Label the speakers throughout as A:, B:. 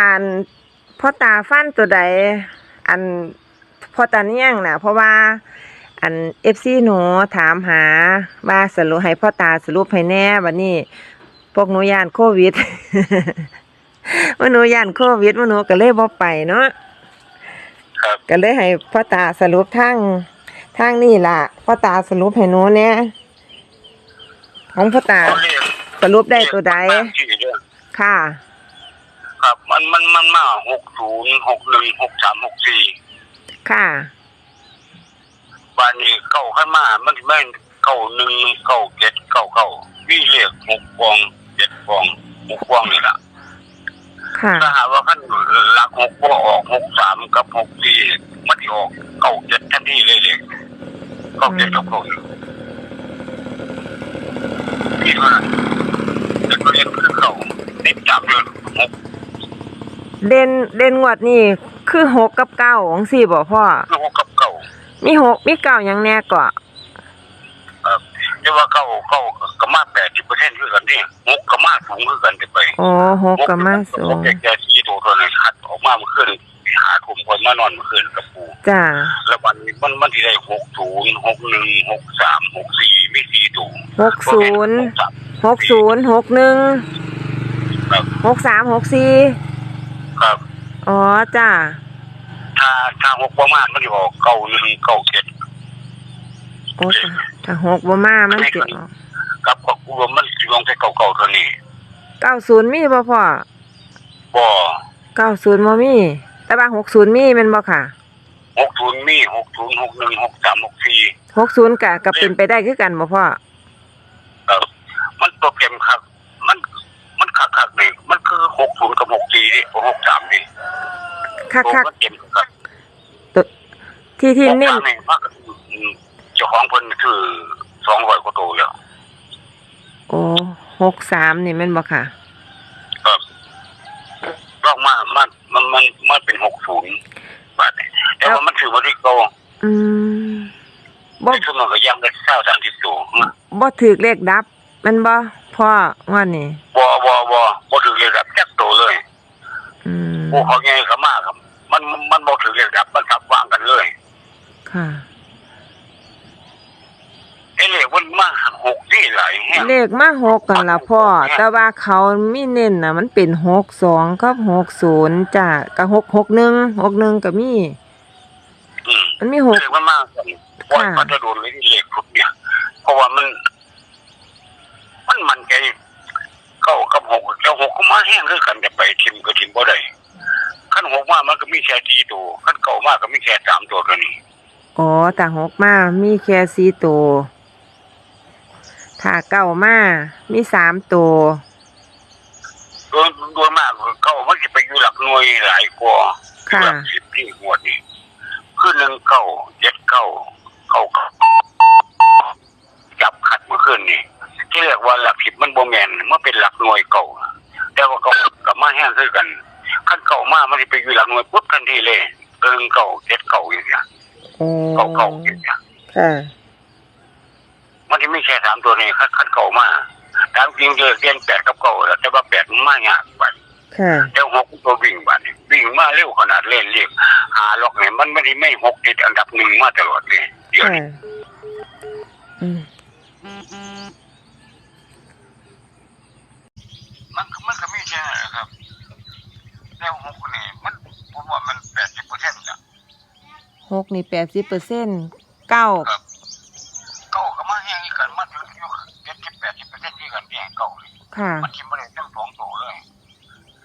A: อันพ่อตาฟันตัวใด อันพ่อตาเนียงน่ะเพราะว่า อันเอฟซีหนูถามหาว่าสรุปให้พ่อตาสรุปให้แน่วันนี้พวกหนูย่านโควิดว่าหนูย่านโควิดว่าหนูก็เลยบ่ไปเนาะ
B: ครับ
A: ก็เลยให้พ่อตาสรุปทางทางนี่ล่ะพ่อตาสรุปให้หนูแน่ของพ่อตา
B: เขาเรียก
A: สรุปได้ตัวใด
B: เรียกมันมาที่เรื่อง
A: ค่ะ
B: ครับมัน มันมันมาหกศูนย์หกหนึ่งหกสามหกสี่
A: ค่ะ
B: บ้านนี้เก้าขึ้นมามันแม่นเก้าหนึ่งเก้าเจ็ดเก้าเก้ามีเรียกหกฟองเจ็ดฟองหกฟองนี่แหละ
A: ค่ะ
B: ถ้าหากว่าขั้นหลักหกบ่ออกหกสามกับหกสี่มันที่ออกเก้าเจ็ดทันทีเลยเลยเก้าเจ็ดกับเก้าหนึ่งนี่ว่าแต่ก็ยังคือเก้าติดจับเลยหก
A: เด่นเด่นงวดนี่คือหกกับเก้าของสี่บ่พ่อ
B: คือหกกับเก้า
A: มีหกมีเก้าหยังแน่ก่อ
B: เออเรียกว่าเก้าเก้าก็มาแปดสิบเปอร์เซ็นต์คือกันนี่หกก็มาสูงคือกันจะไป
A: อ๋อหกกับมาสู
B: ห
A: ง
B: กแก่ที่ตัวตัวนี้คัดออกมาเมื่อคืนหากลุ่มคนมานอนเมื่อคืนกับปู
A: จ้า
B: แล้ววันนี้มันมันที่ได้หกศูนย์หกหนึ่งหกสามหกสี่มีสี่ตัว
A: หกศูนย์หกศูนย์หกหนึ่ง
B: ครับ
A: หกสามหกสี่
B: ครับ
A: อ๋อจ้า
B: ถ้าถ้าหกประมาณมันจะออกเก้าหนึ่งเก้าเจ็ด
A: โอ้จ้ะถ้าหกบ่มามันเจ็ด
B: กับกับกูว่ามันสิลงแค่เก้าเก้าตัวนี้
A: เก้าศูนย์มีบ่พ่อ
B: บ่
A: เก้าศูนย์บ่มี แต่ว่าหกศูนย์มีแมันบ่ค่ะ
B: หกศูนย์มีหกศูนย์หกหนึ่งหกสามหกสี่
A: หกศูนย์กะกับเป็นไปได้คือกันบ่พ่อ
B: เออมันโปรแกรมครับ มันมันคักคักๆนี่ มันคือหกศูนย์กับหกสี่ดิหกสามดิ
A: คักคัก
B: โปรแกรมครับ
A: ๆตัวที่ที่เน้น
B: หกสามนี่มันก็อืมเจ้าของเพิ่นคือสองร้อยกว่าตัวแล้ว
A: โอ้หกสามนี่แม่นบ่ค่ะ
B: ครับลอกมามันมันมันมันเป็นหกศูนย์บาทนี่แต่ว่ามันถือว่าที่โก
A: อืมบ่
B: ในชั่วโมงก็ยังได้เศร้าสามสิบตัว
A: บ่ถือเลขดับ แมันบ่พ่อว่านี่
B: บอบอบอบอถือเลยครับจักตัวเลย
A: อืม
B: โอ้เขาไงเขามากครับ มันมันมันบอถือเลยครับมันสับวางกันเลย
A: ค่ะ
B: ไอ้เหล็กมันมาหกที่ไหลแห้ง
A: เลขมาหกกันละพ่อ แต่ว่าเขามีเน้นน่ะมันเป็นหกสองกับหกศูนย์จ้ะกับหกหกหนึ่งหกหนึ่งก็มี
B: อืม
A: มันมีหก
B: เหล็กมันมากกันปล่อยมันจะโดนเลยที่เหล็กทุกเนี่ย เพราะว่ามัน มันมันใจเก้ากับหกแล้วหกก็มาแห้งคือกันจะไปทิมก็ทิมบ่ได้ขั้นหกมามันก็มีแค่สี่ตัวขั้นเก่ามากก็มีแค่สามตัวตัวนี้
A: อ๋อแต่หกมามีแค่สี่ตัวถ้าเก้ามามีสามตัว
B: โดยโดยมากเก้ามันจะไปอยู่หลักหน่วยหลายกว่า
A: ค่ะ
B: หลักสิบที่หัวดนี่คือหนึ่งเก้าเจ็ดเก้าเก้าเก้าจับขัดเมื่อคืนนี่ ที่เรียกว่าหลักสิบมันโบแมนมันเป็นหลักหน่วยเก่าแต่ว่าเก่ากับมาแห้งคือกันขั้นเก่ามากมันจะไปอยู่หลักหน่วยปุ๊บทันทีเลยหนึ่งเก้าเจ็ดเก้าอย่างเงี้ย
A: โอ้
B: เก้าเก้าอย่างเงี้ย
A: ค่ะ
B: มันจะไม่แค่สามตัวนี้ขั้นขั้นเก่ามากตามจริงเลยเรียนแปดกับเก่าแล้วแต่ว่าแปดมันมากยากบัด
A: ค่ะ
B: แต่หกตัววิ่งบัดนี้วิ่งมาเร็วขนาดเล่นเรียกหาล็อกเนี่ยมันไม่ได้ไม่หกติดอันดับหนึ่งมาตลอดเลยเดี๋ยว
A: ค่ะ
B: นี้
A: อื ม
B: มันมันก็ไม่ใช่นนแหละครับแล้วหกนี่มันผมว่ามันแปดสิบเปอร์เซ็นต์ะ
A: หกนี่แปดสิบเปอร์เซ็นต์เก้า
B: ครับเก้าก็มาแห้งอีกกันมาถึงอยู่เจ็ดสิบแปดสิบเปอร์เซ็นต์ที่กันที่เก้าเลย
A: ค่ะ
B: มันทิมมาเลยทั้งสองตัวเลย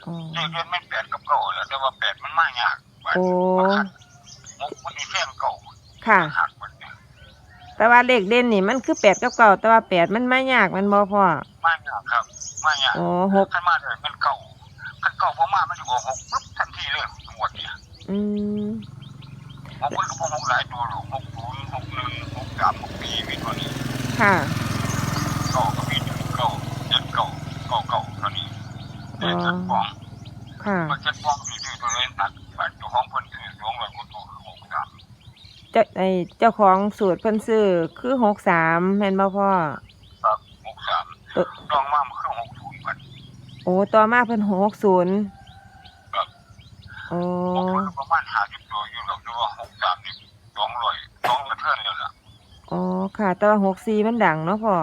A: อ๋อ
B: เลขเดือนไม่แปดกับเก้าแล้วแต่ว่าแปดมันมากยากบัด
A: โอ้
B: มันหักหกมันนี่แท่งเก้า
A: ค่ะ
B: หักมันเนี่ย
A: แต่ว่าเลขเด่นนี่มันคือแปดกับเก้าแต่ว่าแปดมันไม่ยากมันบ่พ่อ
B: มากยากครับ มากยาก
A: โอ้หก
B: ขันมาเลยมันเก่าขันเก่าพอมามันจะออกหกปุ๊บทันทีเลยหมดเนี่ย
A: อืม
B: หกมันก็พอหกหลายตัวหรอกหกศูนย์หกหนึ่งหกสามหกสี่มีตัวนี้
A: ค่ะ
B: เก่าก็มีหนึ่งเก่าเจ็ดเก่าเก่าเก่าตัวนี้เจ็ดจัดฟอง
A: ค่ะ
B: มันเจ็ดฟองที่ที่ตัวเล่นตัดบัตรตัวของคนถือสองร้อยกว่าตัวคือหกสาม
A: เจ้าไอเจ้าของสูตรเพิ่นซื้อคือหกสามแม่นบ่พ่อ
B: ครับหกสาม
A: เออ
B: ลองมา
A: โอ้ต่อมาเพิ่นหกศูนย์
B: ครับ
A: โอ้
B: ประมาณห้าสิบตัวอยู่หรอกแต่ว่าหกสามนี่สองร้อยสองกระเทือนเลยล่ะ
A: โอ้ค่ะ แต่ว่าหกสี่มันดังเนาะพ่อ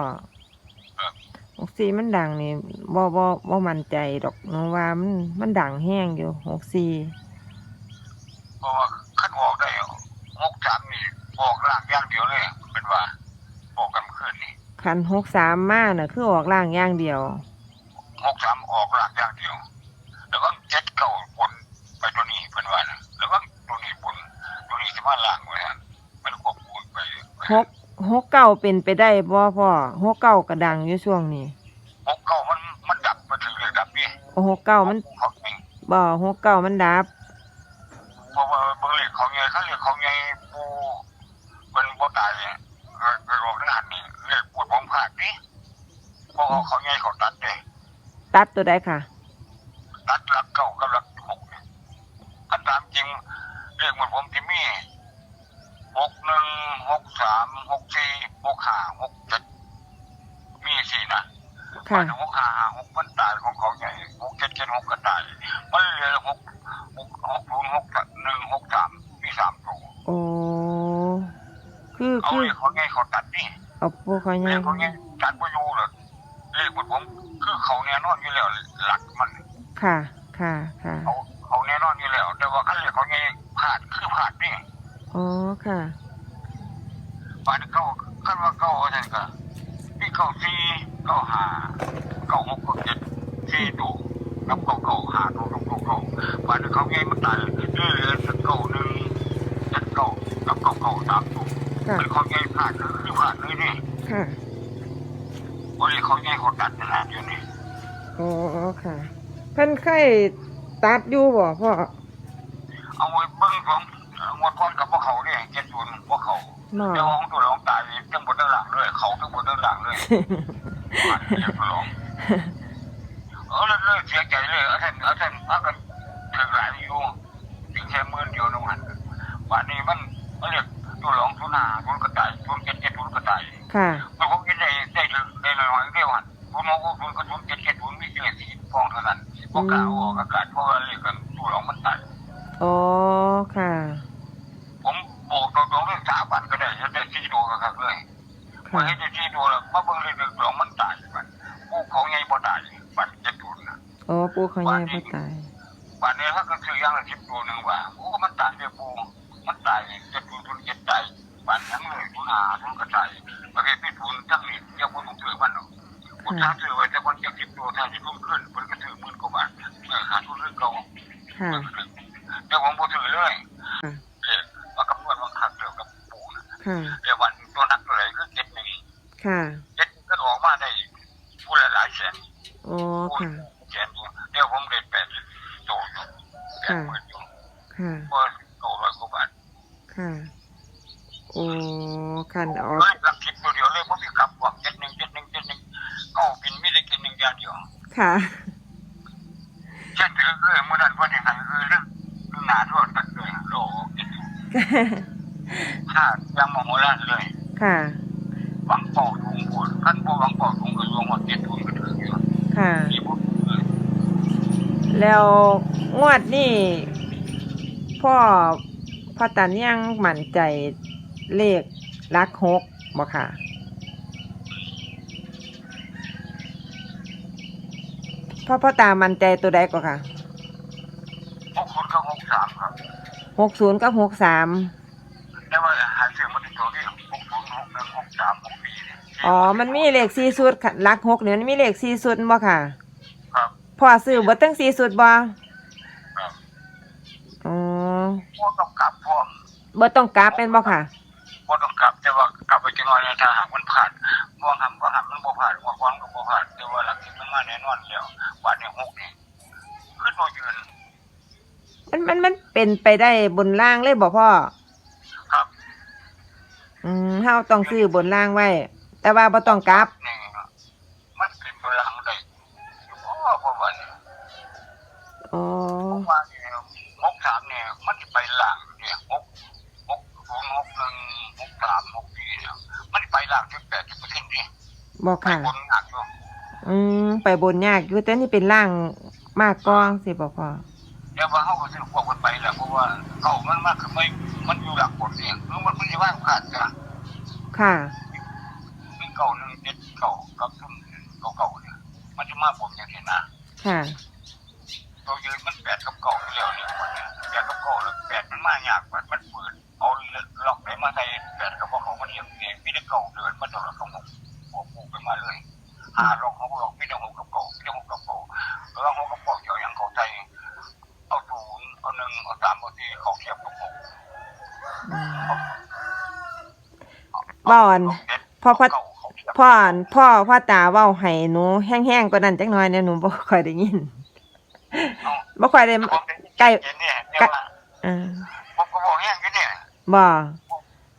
B: ครับ
A: หกสี่มันดังนี่บ่บ่บ่มั่นใจดอกเนาะว่ามันมันดังแห้งอยู่หกสี่
B: เพราะว่าคันออกได้หกสามนี่ออกร่างอย่างเดียวเลยเป็นว่าออกกันเมื่อคืนนี่
A: คันหกสามมาน่ะ คือออกล่างอย่างเดียว
B: หกสามออกร่างอย่างเดียว แล้วก็เจ็ดเก้าบนไปตัวนี้เป็นว่านะแล้วก็ตัวนี้บนตัวนี้สิมาล่างไว้ฮะมันควบคู่ไป
A: หกหกเก้าเป็นไปได้บ่พ่อหกเก้าก็ดังอยู่ช่วงนี้
B: หกเก้ามันมันดับมาถึงเลยดับนี่
A: โอ้หกเก้ามัน
B: เขาเอง
A: บ่หกเก้ามันดับ
B: เพราะว่าเบิ่งเลขเขาไงเขาเรียกเขาไงปูเป็นบ่ตายเนี่ยกระโดดหน้านี่เรียกปวดผมขาดนี่เพราะว่าเขาไงเขาตัดเลย
A: ตัดตัวใดค่ะ
B: ตัดหลักเก้ากับหลักหกเนี่ยอันตามจริงเรียกเหมือนผมที่มีหกหนึ่งหกสามหกสี่หกห้าหกเจ็ดมีสี่นะ
A: ค่ะ
B: หกห้าหกมันตายของเขาไงหกเจ็ดเจ็ดหกก็ตายมันเหลือหกหกหกศูนย์หกหนึ่งหกสามมีสามตัว
A: โอ้คือ
B: เอา
A: คือ
B: เลขเขาไงเขาตัดนี่
A: เอาปูเขา
B: เล
A: ยั
B: ข
A: ง
B: เขาไงตัดประโยชน์เลย เลขเหมือนผมคือเขาแน่นอนอยู่แล้วหลักมัน
A: ค่ะ ค่ะ ค่ะ
B: เขาเขาแน่นอนอยู่แล้ว แต่ว่าขั้นเลขเขาไงพลาดคือพลาดนี่
A: อ๋อ ค่ะ
B: ป่านเก้าขั้นว่าเก้าอะไรก็มีเก้าสี่เก้าห้าเก้าหกเก้าเจ็ดสี่ตัวกับเก้าเก้าห้าตัวกับเก้าเก้าป่านเขาไงมันตายเหลือเหลือเก้าหนึ่งเจ็ดเก้ากับเก้าเก้าสามตัว
A: ค่ะ
B: มันเขาไงพลาดคือพลาดเลยนี่
A: ค่ะ
B: โอ้ยเขาไงเขาตัดขนาดอยู่นี่
A: อ๋อค่ะ เพิ่นเคยตัดอยู่บ่พ่อ
B: เอาไว้เบิ้งของงวดก้อนกับพวกเขาเนี่ยเจ็ดศูนย์พวกเขา
A: หน่อ
B: เจ้าของตัวร้องตายทั้งบนทั้งหลังเลยเขาทั้งบนทั้งหลังเลยบ้านเรียกร้องเออเลยเลยเสียใจเลยเอาท่านเอาท่านพักกันถึงหลายอยู่ถึงแค่หมื่นเดียวนะมันบ้านนี้มันมันเรียกตัวร้องทุนหาทุนกระต่ายทุนเจ็ดเจ็ดทุนกระต่าย
A: ค่ะ
B: มันคงกินได้ได้ได้น้อยเดียวหันทุนหกทุนก็ทุนเจ็ดเจ็ดทุนมีเจ็ดสี่ฟองเท่านั้นพวกกล่าวออกอากาศเพราะว่าเรียกกันตัวร้องมันตาย
A: อ๋อค่ะ
B: ผมบอกตรงๆเรื่องสาบันก็ได้ฉันได้สี่ตัวกันเลย
A: ค่ะ
B: มาให้ได้สี่ตัวแล้วมาเบิ่งเลยเรื่องของมันตายมันผู้เขาไงบ่ตายบันจะตุนนะ
A: อ๋อปูเขายังบ่ตาย
B: บันนี้ถ้าก็ซื้อย่างละสิบตัวหนึ่งว่าโอ้มันตายเดี๋ยวปูมันตายจะตุนทุนเจ็ดตายบันทั้งเลยทุนหาทุนกระจายประเภทที่ทุนทั้งนี้ อกคนท้าถือไว้แต่คนเจ็ดสิบตัวถ้าจะทุ่มขึ้นมันก็ถือหมื่นกว่าบาทเมื่อขาดทุนเรื่องเก่า
A: ค่ะ
B: เดี๋ยวผมบ่ถือเลย
A: ค่ะ
B: เอ๊ะว่ากับเพื่อนบางครั้งเดียวกับปูนะ
A: ค่ะ
B: เดี๋ยววันตัวนักตัวไหนก็เจ็ดหนึ่ง
A: ค่ะ
B: เจ็ดก็ออกมาได้ผู้ละหลายแสน
A: อ๋อ
B: ผู้
A: ค่ะ
B: แสนอยู่เดี๋ยวผมได้แปดโตอยู่แปดหมื่นอยู่
A: ค่ะ
B: ก็โตร้อยกว่าบาท
A: ค่ะ โอ้คันออก
B: เฮ้ยรับทิพย์ตัวเดียวเลยผมมีกลับบอกเจ็ดหนึ่งเจ็ดหนึ่งเจ็ดหนึ่งก็บินไม่ได้กินหนึ่งอย่างเดียว
A: ค่ะ
B: เรื่องเรื่อเมื่อนั้นวันที่ไหนคือเรื่องเรื่องหนาด้วยกันเลยโลกเจ็ดหนึ่งถ้ายังโมโหล้านเลย
A: ค่ะ
B: หวังเป่าถุงพูดขั้นพวหวังเป่าถุงก็รวมหมดเจ็ดถุงก็ถืออยู่
A: ค่ะ แล้วงวดนี่พ่อพ่อตันยังมั่นใจเลขลักหกบ่ค่ะพ่อพ่อตามั่นใจตัวใดก็ค่ะ
B: พวกคุณก็หกสามครับ
A: หกศูนย์กับหกสาม
B: แต่ว่าหาเสียงมันติดตัวที่หกศูนย์หกหนึ่งหกสามหกสี่เนี่ย
A: อ๋อ มันมีเลขสี่สุดค่ะลักหกเนี่ยมันมีเลขสี่สุดบ่ค่ะ
B: ครับ
A: พ่อซื้อบ่ตั้งสี่สุดบ่
B: ครับ
A: อ๋อ
B: พวกต้องกลับพวก
A: บ่ต้องกราฟเป็นบ่ค่ะ
B: พวกต้องกลับแต่ว่ากลับไปจังหน่อยเนี่ยถ้าหากมันผ่านบ่หำบ่หำมันบ่ผ่านบ่ควอนก็บ่ผ่านแต่ว่าหลักสิบมันมาแน่นอนแล้วบาทเนี่ยหกนี่ขึ้นบ่ยืน
A: มันมันมันเป็นไปได้บนล่างเลยบ่พ่อ
B: ครับ
A: อืมเฮาต้องซื้อบนล่างไว้ แต่ว่าบ่ต้องกลับ
B: นี่มันเป็นพลังได้โอ้เพราะว่าเนี่ย
A: อ๋อ
B: เพราะว่าเนี่ยหกสามเนี่ยมันจะไปหลังเนี่ยหกหกศูนย์หกหนึ่งหกสามหกสี่เนี่ยมันจะไปหลังที่แปดสิบเปอร์เซ็นต์นี่
A: บ่
B: ไป
A: ค่ะ
B: บนหนักอยู่
A: อืม ไปบนยากอยู่แต่นี่เป็นล่างมากกองสิบ่พ่อ
B: เดี๋ยวว่าเขาก็จะพวกกันไปแหละเพราะว่าเก่ามันมากคือไม่มันอยู่หลักผลเนี่ยคือมันมันจะว่างขาดจ้ะ
A: ค่ะ
B: หนึ่งเก่าหนึ่งเจ็ดเก่ากับทุ่มเก่าเก่าเนี่ยมันจะมาผมอย่างนี้นะ
A: ค่ะ
B: ตัวยืนมันแปดกับเก่าอยู่แล้วเนี่ยวันเนี้ยแปดกับเก่าแล้วแปดมันมายากมันมันเปิดเอาล็อกไหนมาใส่แปดกับของมันเรียงเนี่ยมีแต่เก่าเดินมาตลอดของผมผมปูไปมาเลยหาล็อกเขาล็อกมีแต่หกกับเก่ามีแต่หกกับเก่าแล้วหกกับเก่าเกี่ยวอย่างเขาใจเอาศูนย์เอาหนึ่งเอาสามเอาสี่เขาเทียบกับหก
A: อืม บ้านพ่อพ่อพ่ออั่นพ่อพ่อตาเว้าให้หนูแห้งๆกว่านั้นจักหน่อยเนี่ยหนูบ่ค่อยได้ยินบ่ค่อยได้ใกล้
B: เนี่ยเดี๋ยวว่า
A: อ่า
B: ผมก็บอกแห้งอยู่เนี่ย
A: บ่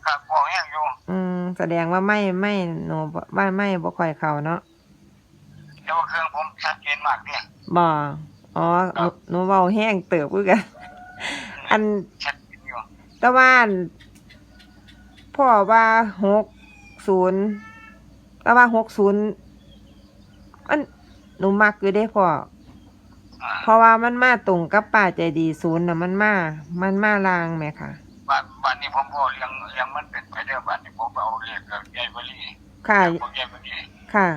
B: ครับบอกแห้งอยู่
A: อืมแสดงว่าไม่ไม่หนูบ่ว่าไม่บ่ค่อยเข้าเนาะ
B: แต่ว่าเครื่องผมชัดเจนมากเนี่ย
A: บ่อ๋อหนูหนูเว้าแห้งเติบคือกันอัน
B: ชัดเจนอยู่
A: แตะว่าน พ่อว่าหกศูนย์ก็ว่าหกศูนย์มันหนูมักอยู่เด้พ่อ
B: อ่า
A: เพราะว่ามันมาตรงกับป้าใจดีศูนย์น่ะมันมา มันมาลางแหมค่ะ
B: บ้านบ้านนี้ผมก็เลี้ยงเลี้ยงมันเป็นไปได้บ้านนี้ผมเอาเรียกกับยายบรี
A: ค่ะ
B: ผมยายบรี
A: ค่ะ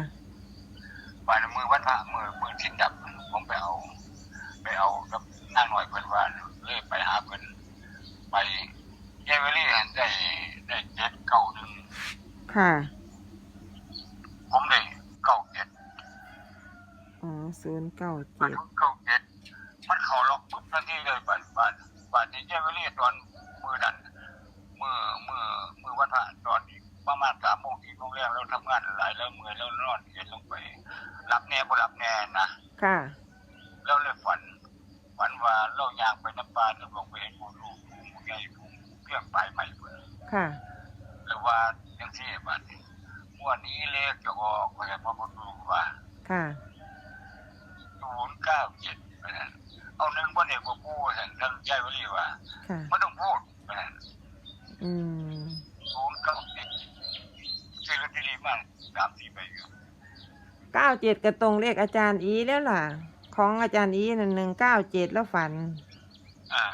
B: บ้านมือวันพระมือมือทิ้นดับผมไปเอา ไปเอากับนั่งหน่อยเพิ่นว่าเลยไปหาเพิ่นไปยายบรีได้ ได้เจ็ดเก้าหนึ่ง
A: ค่ะ
B: ผมได้เก้าเจ็ด
A: อ๋อศูนย์เก้า
B: มัน
A: เจ็ด
B: เก้าเจ็ดมันเขาล็อกปุ๊บทันทีเลยบ้านบ้านบ้านนี้ยายบรีตอนมือนั้นมือมือมือวันพระตอนนี้ประมาณสามโมงที่โรงแรมเราทำงานหลายแล้วเมื่อยแล้วนอนเย็นลงไปหลับแน่บ่หลับแน่นะ
A: ค่ะ
B: เราเลยฝันฝันว่าเราอยากไปน้ำปลาเราลงไปเห็นผู้ลูกผู้ใหญ่ผู้เครื่องปลายใหม่เพิ่น
A: ค่ะ
B: หรือว่าจังซี่บัดนี้งวดนี้เลขจะออกก็จะพระพุทธรูปว่า
A: ค่ะ
B: ศูนย์เก้าเจ็ดเอาหนึ่งบ่เนี่ยบ่พูดท่านท่านยายวลีว่า
A: ค่ะ
B: ไม่ต้องพูดว่าซั่น
A: อืม
B: ศูนย์เก้าเจ็ดซื้อลอตเตอรี่มาสามสี่ใบอยู่
A: เก้าเจ็ดกระตรงเลขอาจารย์อีแล้วล่ะ ของอาจารย์อีนั่นหนึ่งเก้าเจ็ดแล้วฝัน
B: อ่า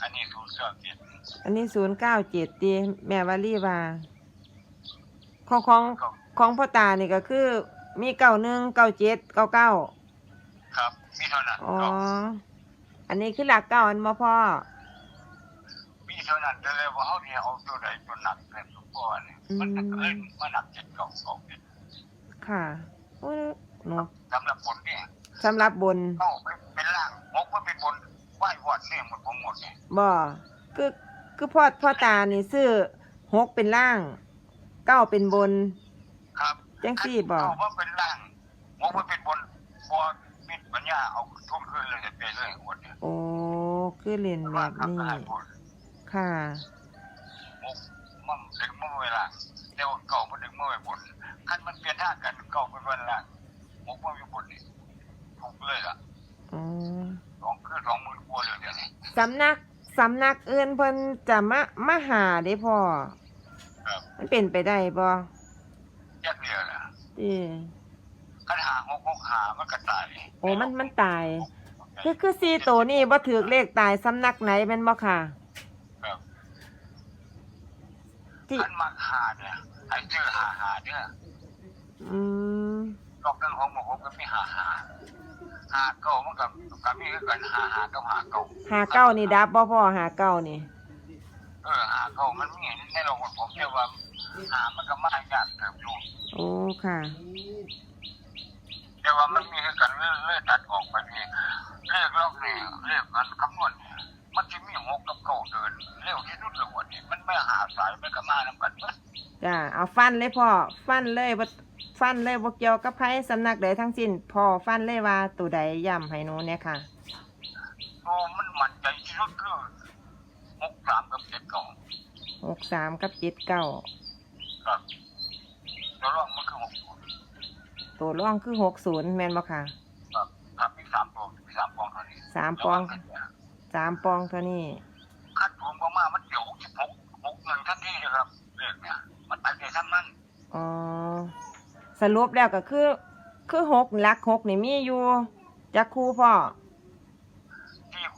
B: อันนี้ศูนย์เก้าเจ็ด
A: อันนี้ศูนย์เก้าเจ็ดตีแม่วารีว่าของของ
B: ก็
A: ของพ่อตานี่ก็คือ มีเก้าหนึ่งเก้าเจ็ดเก้าเก้า
B: ครับมีเท่านั้น
A: อ๋อ
B: ก็
A: อันนี้คือหลักเก้าอันมาพ่อ
B: มีเท่านั้นแต่เลยว่าเขาเนี่ยเอาตัวใดตัวหนักแต่ตัวพ่อเนี่ยมันก็เล่นมาหนักเจ็ดเก้าเก้าเจ็ด
A: ค่ะอุ๊ยหนู
B: สำหรับคนเนี่ย
A: สำหรับบน
B: เข้าไปเป็นล่างมกไปเป็นบนไหว้วอดเนี่ยหมดผมหมดเนี่ย
A: บ่คือ คือพ่อพ่อตานี่ซื้อหกเป็นล่าง เก้าเป็นบน
B: ครับ
A: จังซี่บอก
B: เข้าว่าเป็นล่างมกไปเป็นบนพอมิดปัญญาเอาทุ่มขึ้นเลยไปเลยหมดเนี่ย
A: โอ้คือเล่นแบ
B: ว่า
A: บ
B: ครับ
A: นี้
B: ได้หมด
A: ค่ะ
B: มกมันดึงมื่อเวลาแต่ว่าเก่ามันดึงมื่อไว้บนคันมันเปลี่ยนท่ากันเก่าเป็นวันละมกมันอยู่บนนี่ถูกเลยล่ะ
A: อ๋อ
B: สองคือสองหมื่นกว่าเลยเดี๋ยวนี้
A: สำนัก สำนักอื่นเพิ่นจะมามาหาได้พ่อ
B: ครับ
A: มันเป็นไปได้บ่
B: แยกเดียวนะ
A: ที่
B: คันหาหกหกหามันก็ตาย
A: โอ้มันมันตาย คือคือซีโตวนี่บ่ถือเลขตายสำนักไหนแม่นบ่ค่ะ
B: ครับ
A: ที่
B: คันมาหาเนี่ยไอ้ชื่อหาหาเนี่ย
A: อืม
B: ดอกกันของผมก็มีหาหา หาเก่ามันกับกับมีคือกันหาหากับหาเก่า
A: หาเก้านี่ดับบ่พ่อหาเก้านี่
B: เออหาเก่ามันมีในโลกของผมเรียกว่าหามันก็มายากเติบอยู่
A: โอ้ค่ะ
B: แต่ว่ามันมีคือกันเลื่อยตัดออกไปนี่เลขล็อกนี่เลขกันคำนวณนี่ มันจะมีหกกับเก่าเดินเร็วที่สุดเลยวันนี้มันไม่หาสายไม่ก็มานำกันเบิด
A: จ้าเอาฟันเลยพ่อฟันเลยบ่ฟันเลยบ่เกี่ยวกับไผสำนักใดทั้งสิ้นพ่อฟันเลยว่าตัวใดย่ำให้หนูเนี่ยค่ะ
B: โอ้มันมันใจที่สุดคือหกสามกับเจ็ดเก่า
A: หกสามกับเจ็ดเก้า
B: ครับแล้วลองมันคือหก
A: ตัวร่องคือหกศูนย์แม่นบ่ค่ะ
B: ครับครับมีสามตัวมีสามปองเท่านี้
A: สามปอง สามปองเท่านี้
B: คัดรวมก็มามันเดี๋ยวหกสิบหกหกเงินทันทีเลยครับเลขเนี่ยมันไปในทั้งนั้น
A: อ๋อสรุปแล้วก็คือ คือหกหลักหกนี่มีอยู่จักคู่พ่อ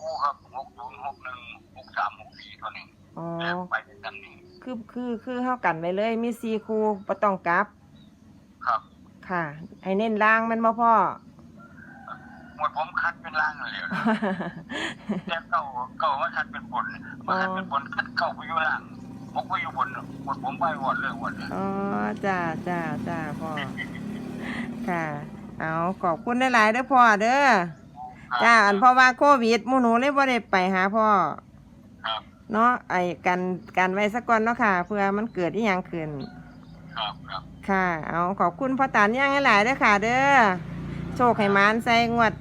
B: คู่ครับหกศูนย์หกหนึ่งหกสามหกสี่ตัวนี้
A: อ๋อ
B: แล้วไปด้วยกันนี่
A: คือคือคือเฮากันไว้เลย มีสี่คู่บ่ต้องกลับ
B: ครับ
A: ค่ะ ให้เน้นล่างแมันบ่พ่อ
B: ห มดผมคัดเป็นล่างเลยแต่เก่าเก่ามาคัดเป็นบนมาคัดเป็นบนคัดเก่าไปอยู่ล่างหกไปอยู่บนหมดผมไปวอดเลยหมดเลย
A: อ๋อจ้าจ้าจ้าพ่อค่ะ เอาขอบคุณหลายๆเด้อพ่อเด้อจ้าอันเพราะว่าโควิดหมู่หนูเลยบ่ได้ไปหาพ่อ
B: ครับ
A: เนาะไอ้กันกันไว้สักก่อนเนาะค่ะ เพื่อมันเกิดอีหยังขึ้น
B: ครับครับ
A: ค่ะ เอาขอบคุณพ่อตานย่างหลายๆเด้อค่ะ เด้อโชคให้หมานใส่งวด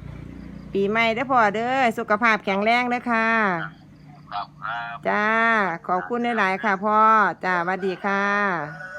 A: ปีใหม่เด้อพ่อเด้อสุขภาพแข็งแรงเด้อค่ะ
B: ครับครับ
A: จ้า ขอบคุณหลายๆค่ะพ่อ จ้าสวัสดีค่ะ
B: ค